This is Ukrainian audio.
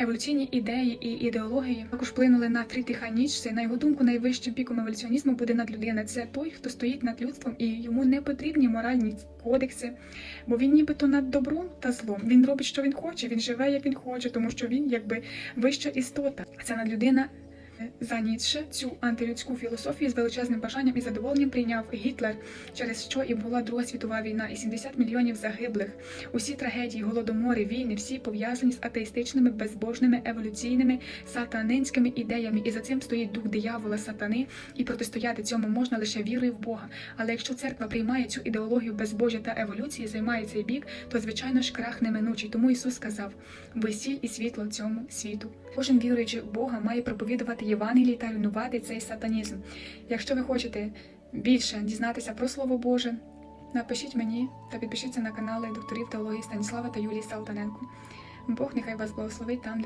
Еволюційні ідеї і ідеології також вплинули на Фрідріха Ніцше. На його думку, найвищим піком еволюціонізму буде надлюдина. Це той, хто стоїть над людством, і йому не потрібні моральні кодекси, бо він нібито над добром та злом. Він робить, що він хоче, він живе, як він хоче, тому що він якби вища істота. Ця надлюдина за Ніцше цю антилюдську філософію з величезним бажанням і задоволенням прийняв Гітлер, через що і була Друга світова війна, і 70 мільйонів загиблих. Усі трагедії, голодомори, війни, всі пов'язані з атеїстичними, безбожними, еволюційними, сатанинськими ідеями. І за цим стоїть дух диявола, сатани, і протистояти цьому можна лише вірою в Бога. Але якщо церква приймає цю ідеологію безбожжя та еволюції, займає цей бік, то звичайно ж крах неминучий. Тому Ісус сказав: ви сіль і світло цьому світу. Кожен віруючий в Бога має проповідувати Євангелії та руйнувати цей сатанізм. Якщо ви хочете більше дізнатися про Слово Боже, напишіть мені та підпишіться на канали докторів теології Станіслава та Юлії Салтаненко. Бог нехай вас благословить там, де